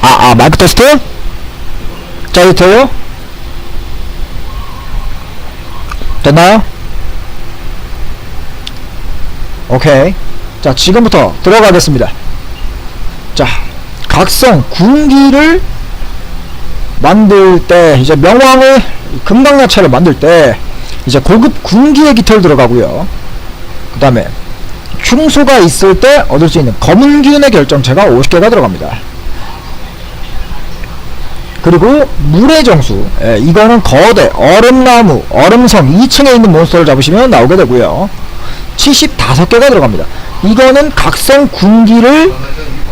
아, 아, 마이크 테스트? 자, 이거 돼요? 됐나요? 오케이. 자, 지금부터 들어가겠습니다. 자, 각성 군기를 만들 때, 이제 명왕을, 금강야채를 만들 때, 이제 고급 군기의 깃털 들어가고요. 그 다음에, 충수가 있을 때 얻을 수 있는 검은균의 결정체가 50개가 들어갑니다. 그리고 물의 정수. 예, 이거는 거대 얼음나무 얼음성 2층에 있는 몬스터를 잡으시면 나오게 되고요. 75개가 들어갑니다. 이거는 각성 군기를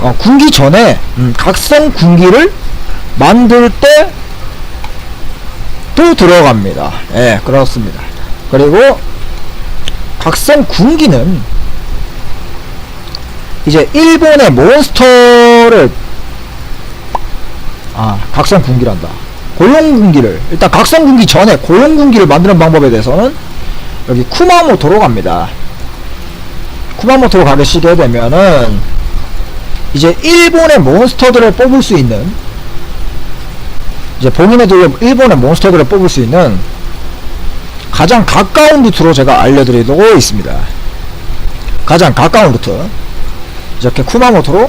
어, 군기 전에 음, 각성 군기를 만들 때 또 들어갑니다. 예 그렇습니다. 그리고 각성 군기는 이제 일본의 몬스터를 아 각성 군기란다. 고용 군기를 일단 각성 군기 전에 고용 군기를 만드는 방법에 대해서는 여기 쿠마모토로 갑니다. 쿠마모토로 가시게 되면은 이제 일본의 몬스터들을 뽑을 수 있는 이제 본인의 일본의 몬스터들을 뽑을 수 있는 가장 가까운 루트로 제가 알려드리고 있습니다. 가장 가까운 루트. 이렇게 쿠마모토로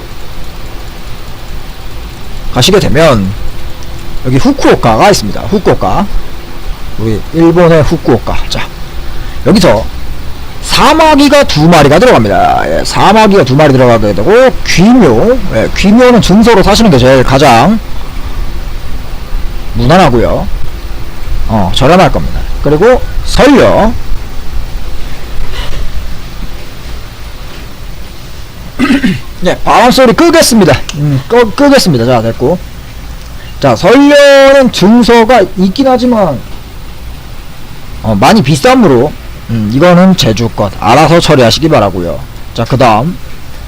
가시게 되면 여기 후쿠오카가 있습니다. 후쿠오카. 우리 일본의 후쿠오카. 자, 여기서 사마귀가 두 마리가 들어갑니다. 예, 사마귀가 두 마리 들어가게 되고 귀묘. 예, 귀묘는 증서로 사시는 게 제일 가장 무난하고요. 어, 저렴할 겁니다. 그리고 설려. 네, 바람 소리 끄겠습니다. 음, 끄, 끄겠습니다. 자, 됐고. 자, 설려는 증서가 있긴 하지만, 어, 많이 비싸므로, 음, 이거는 제주 것. 알아서 처리하시기 바라고요 자, 그 다음.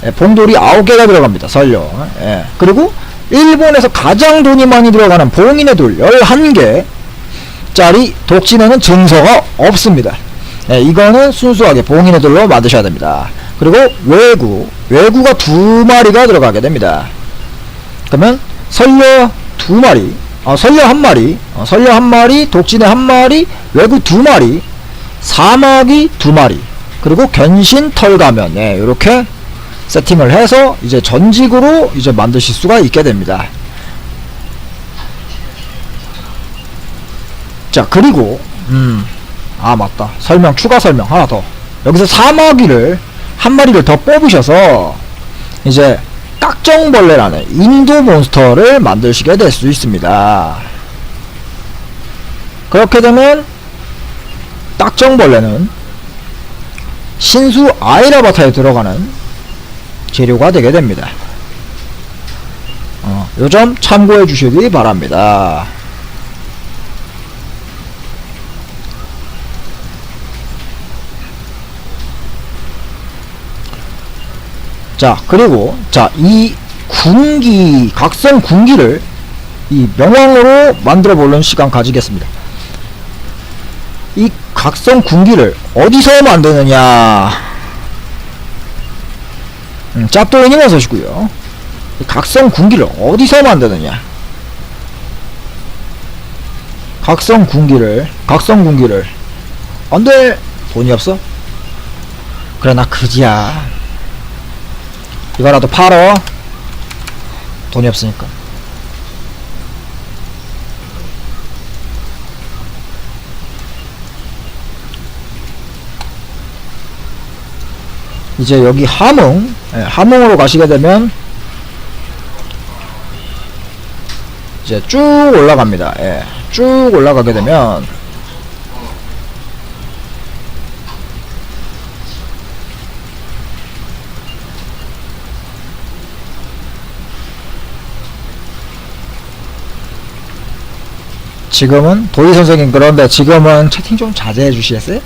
예, 봉돌이 9개가 들어갑니다. 설려. 예. 그리고, 일본에서 가장 돈이 많이 들어가는 봉인의 돌 11개. 짜리 독진에는 증서가 없습니다. 예, 이거는 순수하게 봉인의 돌로 만드셔야 됩니다. 그리고 외구 외구가 두 마리가 들어가게 됩니다. 그러면 설려 두 마리 어, 설려 한 마리 어, 설려 한 마리 독진의 한 마리 외구 두 마리 사마귀 두 마리 그리고 견신 털가면 네, 이렇게 세팅을 해서 이제 전직으로 이제 만드실 수가 있게 됩니다. 자 그리고 음 아 맞다. 설명 추가 설명 하나 더. 여기서 사마귀를 한 마리를 더 뽑으셔서 이제 깍정벌레라는 인도 몬스터를 만드시게 될 수 있습니다. 그렇게 되면 딱정벌레는 신수 아이라바타에 들어가는 재료가 되게 됩니다. 어, 요점 참고해 주시기 바랍니다. 자 그리고 자 이 군기 각성 군기를 이 명왕으로 만들어 보는 시간 가지겠습니다. 이 각성 군기를 어디서 만드느냐? 음, 짭도이님 어서시고요. 이 각성 군기를 어디서 만드느냐? 각성 군기를 각성 군기를. 안돼! 돈이 없어? 그래 나 그지야 이거라도 팔어. 돈이 없으니까. 이제 여기 함흥 예, 함흥으로 가시게 되면 이제 쭉 올라갑니다. 예, 쭉 올라가게 되면 지금은 도희 선생님 그런데 지금은 채팅 좀 자제해 주시겠어요?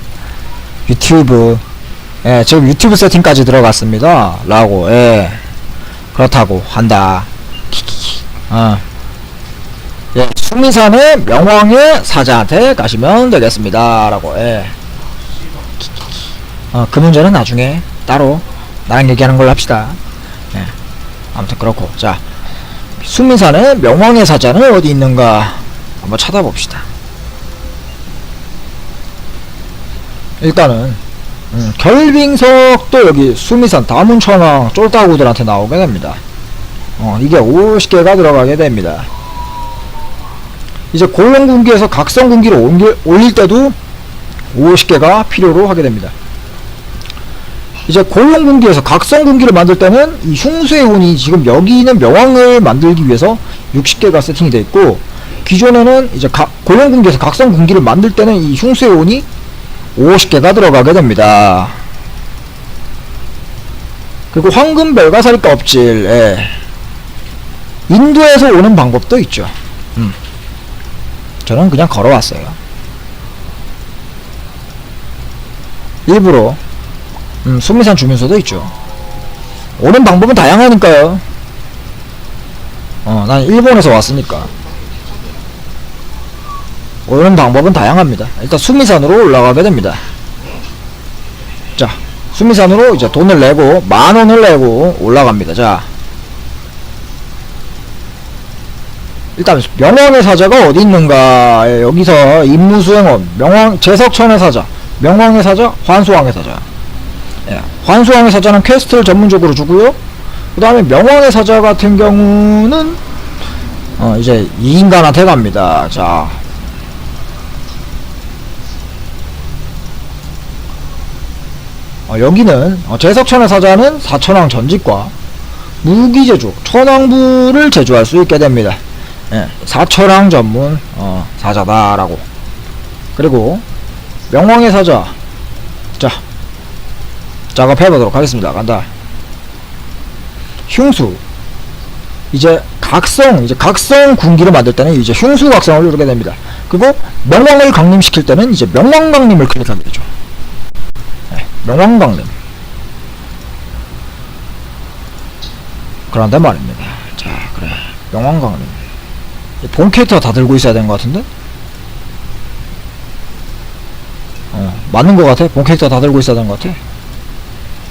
유튜브. 예 지금 유튜브 세팅까지 들어갔습니다. 라고. 예. 그렇다고 한다. 키키키. 어. 예 수미산의 명왕의 사자한테 가시면 되겠습니다. 라고. 예. 키키키. 어 그 문제는 나중에 따로 나랑 얘기하는 걸로 합시다. 예. 아무튼 그렇고. 자 수미산의 명왕의 사자는 어디 있는가 한번 찾아봅시다. 일단은 음, 결빙석도 여기 수미산 다문천왕 쫄따구들한테 나오게 됩니다. 어, 이게 50개가 들어가게 됩니다. 이제 고용군기에서 각성군기를 옮길, 올릴 때도 50개가 필요로 하게 됩니다. 이제 고용군기에서 각성군기를 만들 때는 이 흉수의 운이 지금 여기 있는 명왕을 만들기 위해서 60개가 세팅이 되어 있고 기존에는 이제 가, 고용군기에서 각성군기를 만들 때는 이 운이 50개가 들어가게 됩니다. 그리고 황금 별가사리 껍질, 예. 인도에서 오는 방법도 있죠. 음. 저는 그냥 걸어왔어요. 일부러, 음, 수미산 주면서도 있죠. 오는 방법은 다양하니까요. 어, 난 일본에서 왔으니까. 오는 방법은 다양합니다. 일단 수미산으로 올라가게 됩니다. 자, 수미산으로 이제 돈을 내고 만 원을 내고 올라갑니다. 자, 일단 명왕의 사자가 어디 있는가? 예, 여기서 임무수행원 명왕 제석천의 사자, 명왕의 사자, 환수왕의 사자. 예, 환수왕의 사자는 퀘스트를 전문적으로 주고요. 그 다음에 명왕의 사자 같은 경우는 어, 이제 이 인간한테 갑니다. 자, 어, 여기는 어, 제석천의 사자는 사천왕 전직과 무기 제조, 천왕부를 제조할 수 있게 됩니다. 예, 사천왕 전문 어, 사자다라고. 그리고 명왕의 사자, 자 작업해 보도록 하겠습니다. 간다. 흉수. 이제 각성, 이제 각성 군기를 만들 때는 이제 흉수 각성을 누르게 됩니다. 그리고 명왕을 강림시킬 때는 이제 명왕 강림을 클릭하게 되죠. 네, 명왕 강림. 그런데 말입니다. 자, 그래. 명왕 강림. 본 캐릭터 다 들고 있어야 되는 것 같은데? 어, 맞는 것 같아. 본 캐릭터 다 들고 있어야 되는 것 같아.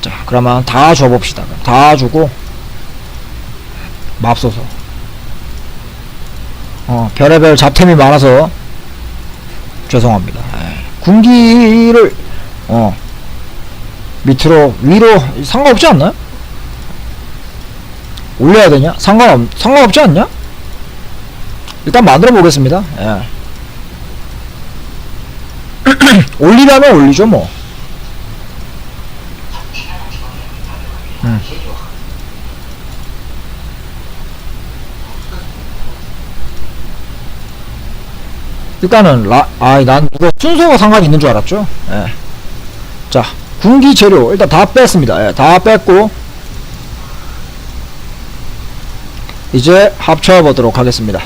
자, 그러면 다 줘봅시다. 다 주고, 맙소서. 어, 별의별 잡템이 많아서, 죄송합니다. 에, 군기를, 어, 밑으로, 위로, 상관없지 않나요? 올려야 되냐? 상관없, 상관없지 않냐? 일단 만들어 보겠습니다. 예. 올리라면 올리죠, 뭐. 음. 일단은 라, 아이 난 이거 순서가 상관이 있는 줄 알았죠. 예. 자, 군기 재료 일단 다 뺐습니다. 예, 다 뺐고 이제 합쳐 보도록 하겠습니다.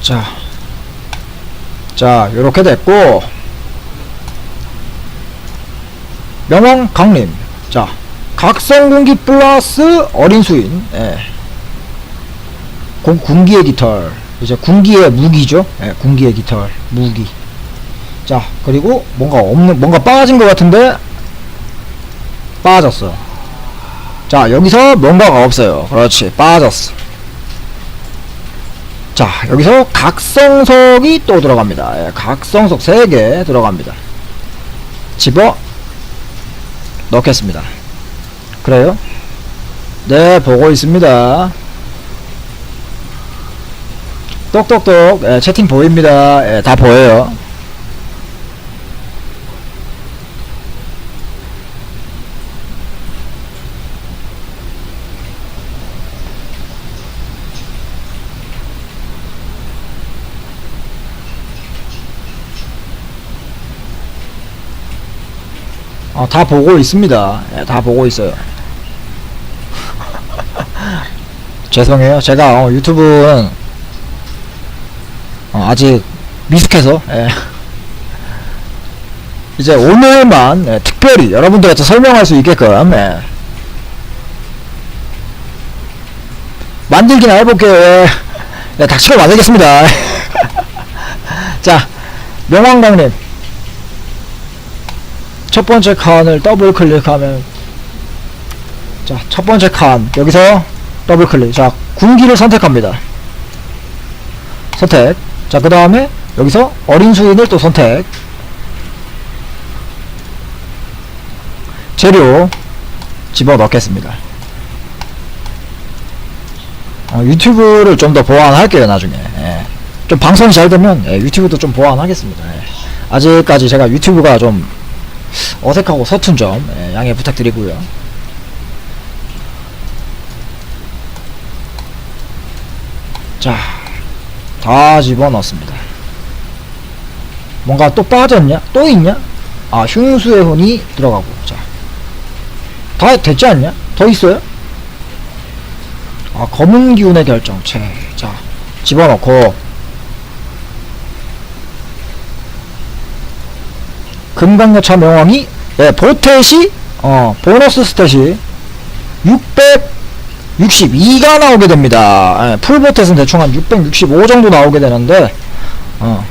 자, 자, 요렇게 됐고, 명왕 강림. 자, 각성군기 플러스 어린 수인. 예. 공, 군기의 깃털. 이제 군기의 무기죠. 예, 군기의 깃털. 무기. 자, 그리고 뭔가 없는, 뭔가 빠진 것 같은데, 빠졌어. 자, 여기서 뭔가가 없어요. 그렇지. 빠졌어. 자 여기서 각성석이 또 들어갑니다 예, 각성석 3개 들어갑니다 집어 넣겠습니다 그래요? 네 보고 있습니다 똑똑똑 예, 채팅 보입니다 예, 다 보여요 어, 다 보고 있습니다. 예, 다 보고 있어요. 죄송해요. 제가 어, 유튜브는 어, 아직 미숙해서 예. 이제 오늘만 예, 특별히 여러분들한테 설명할 수 있게끔 예. 만들기나 해볼게요. 예. 네, 닥치고 만들겠습니다. 자, 명왕강림 첫 번째 칸을 더블 클릭하면 자 첫 번째 칸 여기서 더블 클릭 자 군기를 선택합니다 선택 자 그 다음에 여기서 어린 수인을 또 선택. 재료 집어넣겠습니다. 어, 유튜브를 좀 더 보완할게요 나중에. 예. 좀 방송이 잘 되면 예, 유튜브도 좀 보완하겠습니다. 예. 아직까지 제가 유튜브가 좀 어색하고 서툰 점 예, 양해 부탁드리고요. 자 다 집어넣습니다 뭔가 또 빠졌냐? 또 있냐? 아 흉수의 혼이 들어가고 자 다 됐지 않냐? 더 있어요? 아 검은 기운의 결정체 자 집어넣고 금강여차 명왕이 예, 보텟이 어 보너스 스탯이 662가 나오게 됩니다. 예, 풀보텟은 대충 한 665 정도 나오게 되는데 어.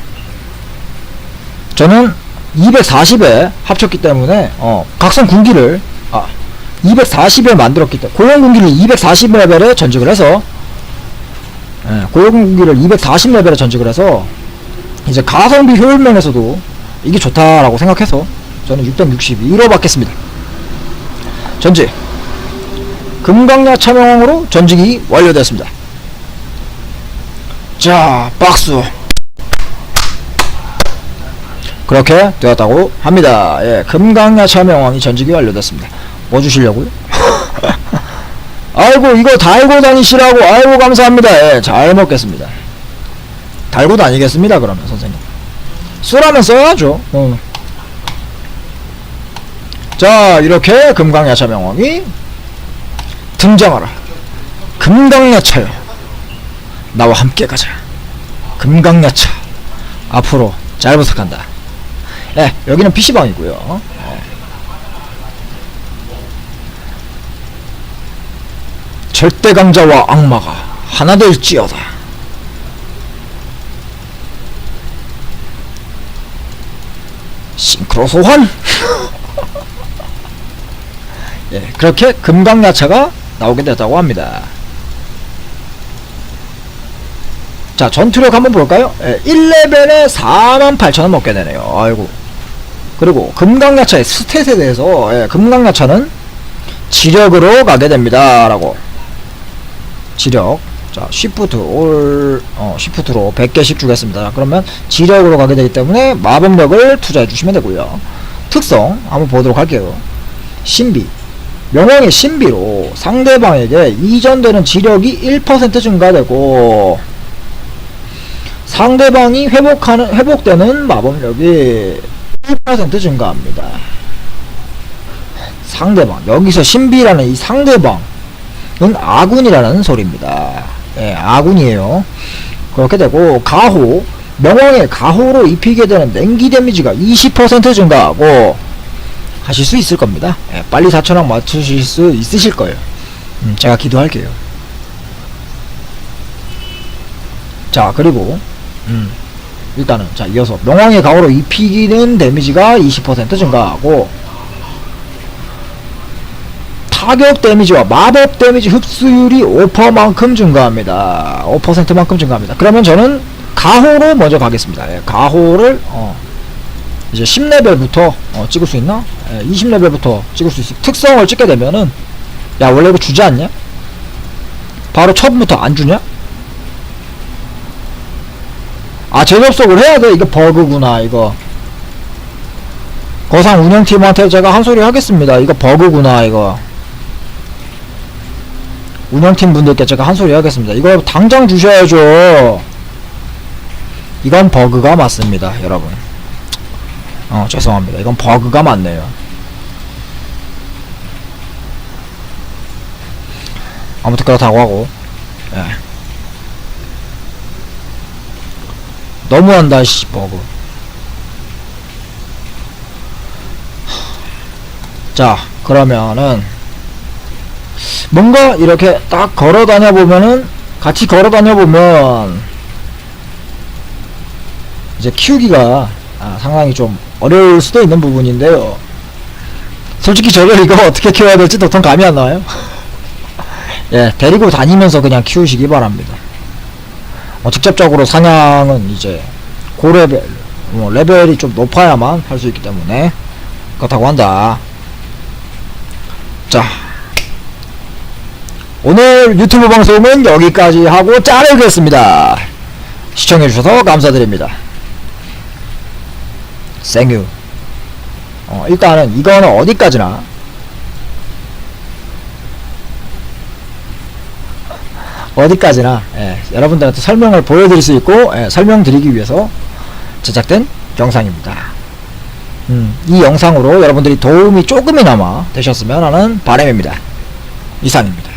저는 240에 합쳤기 때문에 어 각성 군기를 아 240에 만들었기 때문에 고용 군기를 240레벨에 전직을 해서 예, 고용 군기를 240레벨에 전직을 해서 이제 가성비 효율 면에서도 이게 좋다라고 생각해서 저는 662로 받겠습니다. 전직 금강야 차명으로 전직이 완료되었습니다. 자 박수. 그렇게 되었다고 합니다. 예, 금강야 차명왕이 전직이 완료됐습니다. 뭐 주시려고요? 아이고 이거 달고 다니시라고. 아이고 감사합니다. 예, 잘 먹겠습니다. 달고 다니겠습니다 그러면 선생님. 쓰라면 써야죠. 어. 자 이렇게 금강야 차 명왕이 등장하라. 금강야차요 나와 함께 가자. 금강야차. 앞으로 잘 부탁한다. 예 여기는 PC방이고요. 절대 강자와 악마가 하나 될지어다. 싱크로 소환. 예, 그렇게 금강야차가 나오게 됐다고 합니다. 자, 전투력 한번 볼까요? 예, 1레벨에 48,000원 먹게 되네요. 아이고. 그리고 금강야차의 스탯에 대해서 예, 금강야차는 지력으로 가게 됩니다. 라고 지력 자 쉬프트 올 어, 쉬프트로 100개씩 주겠습니다 자, 그러면 지력으로 가게 되기 때문에 마법력을 투자해 주시면 되고요 특성 한번 보도록 할게요 신비 명왕의 신비로 상대방에게 이전되는 지력이 1% 증가되고 상대방이 회복하는 회복되는 마법력이 1% 증가합니다 상대방 여기서 신비라는 이 상대방 은 아군이라는 소리입니다. 예, 아군이에요. 그렇게 되고 가호 명왕의 가호로 입히게 되는 냉기 데미지가 20% 증가하고 하실 수 있을 겁니다. 예, 빨리 4천원 맞추실 수 있으실 거예요. 음, 제가 기도할게요. 자 그리고 음, 일단은 자 이어서 명왕의 가호로 입히는 데미지가 20% 증가하고 타격 데미지와 마법 데미지 흡수율이 5%만큼 증가합니다. 5%만큼 증가합니다. 그러면 저는 가호로 먼저 가겠습니다. 예, 가호를 어, 이제 10레벨부터 어, 찍을 수 있나? 예, 20레벨부터 찍을 수 있어. 특성을 찍게 되면은 야 원래 이거 주지 않냐? 바로 처음부터 안 주냐? 아 재접속을 해야 돼. 이거 버그구나 이거. 거상 운영팀한테 제가 한 소리 하겠습니다. 이거 버그구나 이거. 운영팀 분들께 제가 한 소리 하겠습니다. 이거 당장 주셔야죠. 이건 버그가 맞습니다, 여러분. 어, 죄송합니다. 이건 버그가 맞네요. 아무튼 그렇다고 하고, 예. 너무한다, 씨, 버그. 자, 그러면은, 뭔가 이렇게 딱 걸어 다녀 보면은 같이 걸어 다녀 보면 이제 키우기가 아, 상당히 좀 어려울 수도 있는 부분인데요. 솔직히 저를 이거 어떻게 키워야 될지 도통 감이 안 나와요. 예, 데리고 다니면서 그냥 키우시기 바랍니다. 어, 직접적으로 사냥은 이제 고레벨, 뭐 레벨이 좀 높아야만 할 수 있기 때문에 그렇다고 한다. 자, 오늘 유튜브 방송은 여기까지 하고 자르겠습니다. 시청해주셔서 감사드립니다. 생유. 어, 일단은 이거는 어디까지나 어디까지나 예, 여러분들한테 설명을 보여드릴 수 있고 예, 설명드리기 위해서 제작된 영상입니다. 음, 이 영상으로 여러분들이 도움이 조금이나마 되셨으면 하는 바람입니다. 이상입니다.